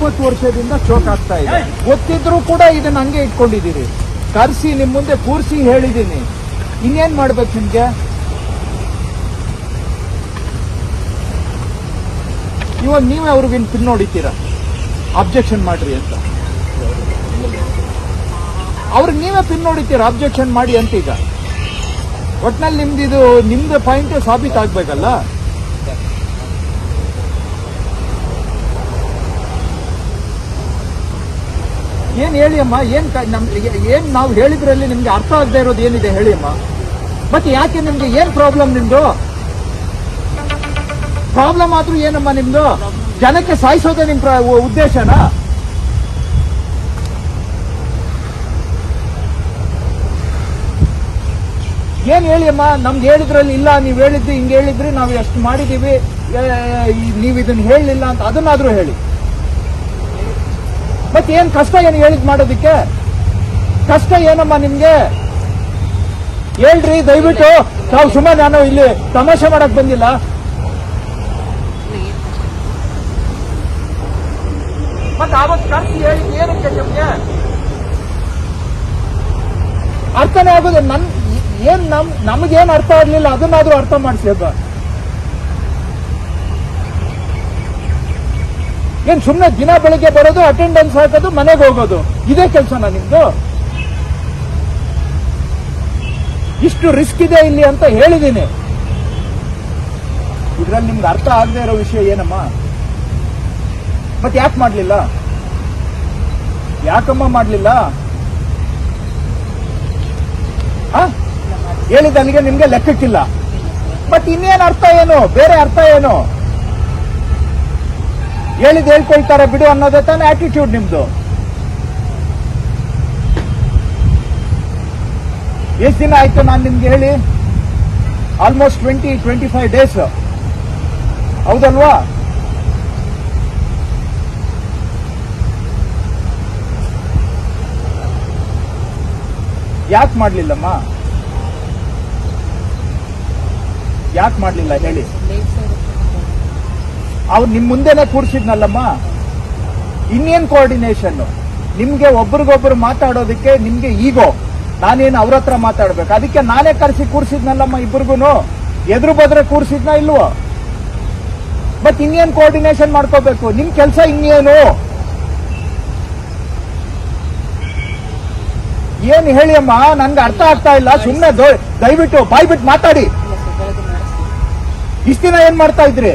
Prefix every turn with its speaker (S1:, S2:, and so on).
S1: ಇಪ್ಪತ್ತು ವರ್ಷದಿಂದ ಚೋಕ್ ಆಗ್ತಾ ಇದೆ. ಗೊತ್ತಿದ್ರು ಕೂಡ ಇದನ್ನ ಹಂಗೆ ಇಟ್ಕೊಂಡಿದ್ದೀರಿ. ಕರ್ಸಿ ನಿಮ್ ಮುಂದೆ ಕೂರ್ಸಿ ಹೇಳಿದ್ದೀನಿ. ಇನ್ನೇನ್ ಮಾಡ್ಬೇಕು ನಿಮ್ಗೆ? ಇವಾಗ ನೀವೇ ಅವ್ರಿಗೆ ಪಿನ್ ನೋಡಿತೀರಾ ಅಬ್ಜೆಕ್ಷನ್ ಮಾಡ್ರಿ ಅಂತ. ಅವ್ರಿಗೆ ನೀವೇ ಪಿನ್ ನೋಡಿತೀರಾ ಅಬ್ಜೆಕ್ಷನ್ ಮಾಡಿ ಅಂತ ಈಗ ಒಟ್ನಲ್ಲಿ ನಿಮ್ದು ಇದು ನಿಮ್ದು ಪಾಯಿಂಟ್ ಸಾಬೀತಾಗ್ಬೇಕಲ್ಲ? ಏನ್ ಹೇಳಿ ಅಮ್ಮ? ಏನ್ ಕ- ನಮ್ ಏನ್ ನಾವು ಹೇಳಿದ್ರಲ್ಲಿ ನಿಮ್ಗೆ ಅರ್ಥ ಆಗದೆ ಇರೋದು ಏನಿದೆ ಹೇಳಿ ಅಮ್ಮ. ಮತ್ತೆ ಯಾಕೆ ನಿಮ್ಗೆ ಏನ್ ಪ್ರಾಬ್ಲಮ್ ನಿಮ್ದು? ಪ್ರಾಬ್ಲಮ್ ಆದ್ರೂ ಏನಮ್ಮ ನಿಮ್ದು? ಜನಕ್ಕೆ ಸಾಯಿಸೋದೇ ನಿಮ್ ಉದ್ದೇಶನಾ? ಏನ್ ಹೇಳಿ ಅಮ್ಮ? ನಮ್ಗೆ ಹೇಳಿದ್ರಲ್ಲಿ ಇಲ್ಲ, ನೀವ್ ಹೇಳಿದ್ರಿ, ಹಿಂಗ್ ಹೇಳಿದ್ರಿ, ನಾವು ಎಷ್ಟು ಮಾಡಿದೀವಿ ನೀವ್ ಇದನ್ನ ಹೇಳಲಿಲ್ಲ ಅಂತ ಅದನ್ನಾದ್ರೂ ಹೇಳಿ. ಮತ್ತೆ ಏನ್ ಕಷ್ಟ ಏನು ಹೇಳಿದ್ ಮಾಡೋದಿಕ್ಕೆ? ಕಷ್ಟ ಏನಮ್ಮ ನಿಮ್ಗೆ? ಹೇಳ್ರಿ, ದಯವಿಟ್ಟು. ತಾವು ಸುಮ್ಮನೆ ನಾನು ಇಲ್ಲಿ ತಮಾಷೆ ಮಾಡಕ್ ಬಂದಿಲ್ಲ. ಮತ್ತೆ ಅರ್ಥನೇ ಆಗೋದು ನನ್ ಏನ್ ನಮ್ ನಮಗೇನ್ ಅರ್ಥ ಆಗ್ಲಿಲ್ಲ, ಅದನ್ನಾದ್ರೂ ಅರ್ಥ ಮಾಡಿಸಿ ಏನ್ ಸುಮ್ನೆ ದಿನ ಬೆಳಿಗ್ಗೆ ಬರೋದು ಅಟೆಂಡೆನ್ಸ್ ಹಾಕೋದು, ಮನೆಗೆ ಹೋಗೋದು? ಇದೇ ಕೆಲಸನ ನಿಮ್ದು? ಇಷ್ಟು ರಿಸ್ಕ್ ಇದೆ ಇಲ್ಲಿ ಅಂತ ಹೇಳಿದ್ದೀನಿ ಇದ್ರಲ್ಲಿ ನಿಮ್ಗೆ ಅರ್ಥ ಆಗದೆ ಇರೋ ವಿಷಯ ಏನಮ್ಮ? ಮತ್ತೆ ಯಾಕೆ ಮಾಡ್ಲಿಲ್ಲ? ಯಾಕಮ್ಮ ಮಾಡ್ಲಿಲ್ಲ? ಹೇಳಿದ ಅಲ್ಲಿಗೆ ನಿಮ್ಗೆ ಲೆಕ್ಕಕ್ಕಿಲ್ಲ. ಬಟ್ ಇನ್ನೇನು ಅರ್ಥ ಏನು? ಬೇರೆ ಅರ್ಥ ಏನು? ಹೇಳಿದ್ ಹೇಳ್ಕೊಳ್ತಾರೆ ಬಿಡು ಅನ್ನೋದೇ ತಾನೇ ಆಟಿಟ್ಯೂಡ್ ನಿಮ್ದು. ಎಷ್ಟು ದಿನ ಆಯ್ತು ನಾನು ನಿಮ್ಗೆ ಹೇಳಿ? Almost twenty twenty five days ಹೌದಲ್ವಾ? ಯಾಕೆ ಮಾಡ್ಲಿಲ್ಲಮ್ಮ? ಯಾಕೆ ಮಾಡ್ಲಿಲ್ಲ ಹೇಳಿ? ಅವ್ರು ನಿಮ್ ಮುಂದೆನೆ ಕೂರ್ಸಿದ್ನಲ್ಲಮ್ಮ? ಇನ್ನೇನ್ ಕೋಆರ್ಡಿನೇಷನ್ ನಿಮ್ಗೆ ಒಬ್ರಿಗೊಬ್ರು ಮಾತಾಡೋದಕ್ಕೆ ನಿಮ್ಗೆ ಈಗೋ ನಾನೇನು ಅವ್ರ ಹತ್ರ ಮಾತಾಡ್ಬೇಕು? ಅದಕ್ಕೆ ನಾನೇ ಕರೆಸಿ ಕೂರ್ಸಿದ್ನಲ್ಲಮ್ಮ ಇಬ್ರಿಗೂ ಎದುರು ಬದ್ರೆ ಕೂರ್ಸಿದ್ನ ಇಲ್ವೋ? ಬಟ್ ಇನ್ನೇನ್ ಕೋಆರ್ಡಿನೇಷನ್ ಮಾಡ್ಕೋಬೇಕು? ನಿಮ್ ಕೆಲಸ ಇನ್ನೇನು? ಏನ್ ಹೇಳಿ ಅಮ್ಮ? ನನ್ಗೆ ಅರ್ಥ ಆಗ್ತಾ ಇಲ್ಲ. ಸುಮ್ಮನೆ ದಯವಿಟ್ಟು ಬಾಯ್ಬಿಟ್ಟು ಮಾತಾಡಿ. ಇಷ್ಟಿನ ಏನ್ ಮಾಡ್ತಾ ಇದ್ರಿ?